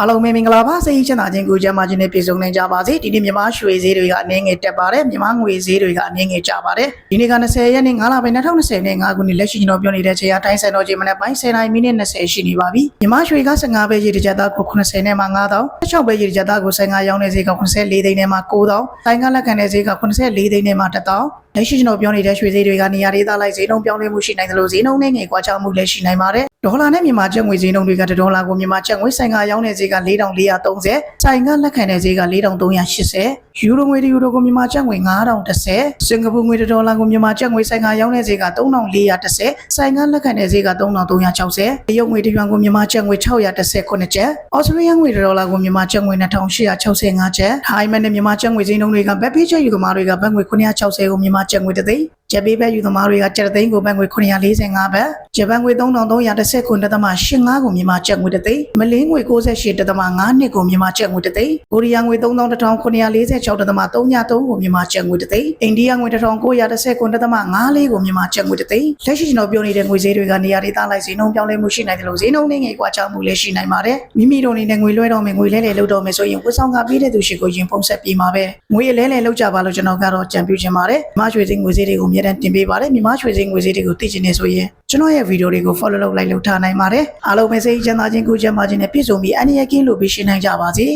အားလုံးပဲမင်္ဂလာပါစိတ်ချမ်းသာခြင်းကိုကြမ်းမာခြင်းနဲ့ပြည့်စုံနိုင်ကြပါစေဒီနေ့မြန်မာရွှေဈေးတွေကအနည်းငယ်တက်ပါတယ်မြန်မာငွေဈေးတွေကအနည်းငယ်ကျပါတယ်ဒီနေ့က20ရက်နေ့9လပိုင်း2020နဲ့9ခုနှစ်လက်ရှိကျွန်တော်ပြောနေတဲ့ချိန်အတိုင်းစံတော်ချိန်မနက်ပိုင်း10:00နာရီမိနစ်20ရှိနေပါပြီမြန်မာရွှေက15ပဲရေတစ်ကြက်သားကို80နဲ့မှ9000 16ပဲရေတစ်ကြက်သားကို15ရောင်းတဲ့ဈေးက84သိန်းနဲ့မှ9000တိုင်းကလက်ခံတဲ့ဈေးက84သိန်းနဲ့မှ1000လက်ရှိကျွန်တော်ပြောနေတဲ့ရွှေဈေးတွေကနေရာဒေသလိုက်ဈေးနှုန်းပြောင်းလဲမှုရှိနိုင်တယ်လို့ဈေးနှုန်းနဲ့ငွေကွာခြားမှုလည်းရှိနိုင်ပါတယ် ဒေါ်လာနဲ့မြန်မာကျပ်ငွေဈေးနှုန်းတွေကဒေါ်လာကိုမြန်မာကျပ်ငွေဆိုင်ကရောင်းတဲ့ဈေးက4430ဆိုင်ကလက်ခံတဲ့ဈေးက4380ယူရိုငွေတယူရိုကိုမြန်မာကျပ်ငွေ9010စင်ကာပူငွေဒေါ်လာကိုမြန်မာကျပ်ငွေဆိုင်ကရောင်းတဲ့ဈေးက3410ဆိုင်ကလက်ခံတဲ့ဈေးက3360တရုတ်ငွေတယွမ်ကိုမြန်မာကျပ်ငွေ619ကျပ်ဩစတြေးလျငွေဒေါ်လာကိုမြန်မာကျပ်ငွေ2865ကျပ်ထိုင်းမန်နဲ့မြန်မာကျပ်ငွေဈေးနှုန်းတွေကဘက်ဖေးချက်ယူသမားတွေကဘတ်ငွေ960ကိုမြန်မာကျပ်ငွေတစ်သိန်း ကျပ်ပေးဘက်ယူသမားတွေကကျပ်တစ်သိန်းကိုဘတ်ငွေ945ဘတ်ဂျပန်ငွေ3330ကိုတက်သမ85ကိုမြန်မာကျပ်ငွေတစ်သိန်းမလေးငွေ68တက်သမ9နှစ်ကိုမြန်မာကျပ်ငွေတစ်သိန်းကိုရီးယားငွေ3946တက်သမ33ကိုမြန်မာကျပ်ငွေတစ်သိန်းအိန္ဒိယငွေ1910ကိုတက်သမ94ကိုမြန်မာကျပ်ငွေတစ်သိန်းလက်ရှိကျွန်တော်ပြောနေတဲ့ငွေဈေးတွေကနေရာဒေသလိုက်ဈေးနှုန်းပြောင်းလဲမှုရှိနိုင်တယ်လို့ဈေးနှုန်းနဲ့ငွေကွာခြားမှုလည်းရှိနိုင်ပါတယ်မိမိတို့အနေနဲ့ငွေလွှဲတော့မယ်ငွေလဲလဲလုပ်တော့မယ်ဆိုရင်ဝတ်ဆောင်ကပေးတဲ့သူရှိကိုရင်ပုံဆက်ပြီးမှာပဲငွေလဲလဲလုပ်ကြပါလို့ကျွန်တော်ကတော့ကြံပြချင်ပါတယ်မြမရွှေစင်းငွေဈေးတွေကိုအများတန်းတင်ပေးပါတယ်မြမရွှေစင်းငွေဈေးတွေကိုသိချင်နေဆိုရင်ကျွန်တော်ရဲ့ဗီဒီယိုတွေကို follow လုပ်လိုက်လုပ်ထားနိုင်ပါတယ်အားလုံးပဲစိတ်ချမ်းသာခြင်းကိုကြမ်းမာခြင်းနဲ့ပြည့်စုံပြီးအနည်းရကင်းလို့ပြီးရှင်းနိုင်ကြပါစေ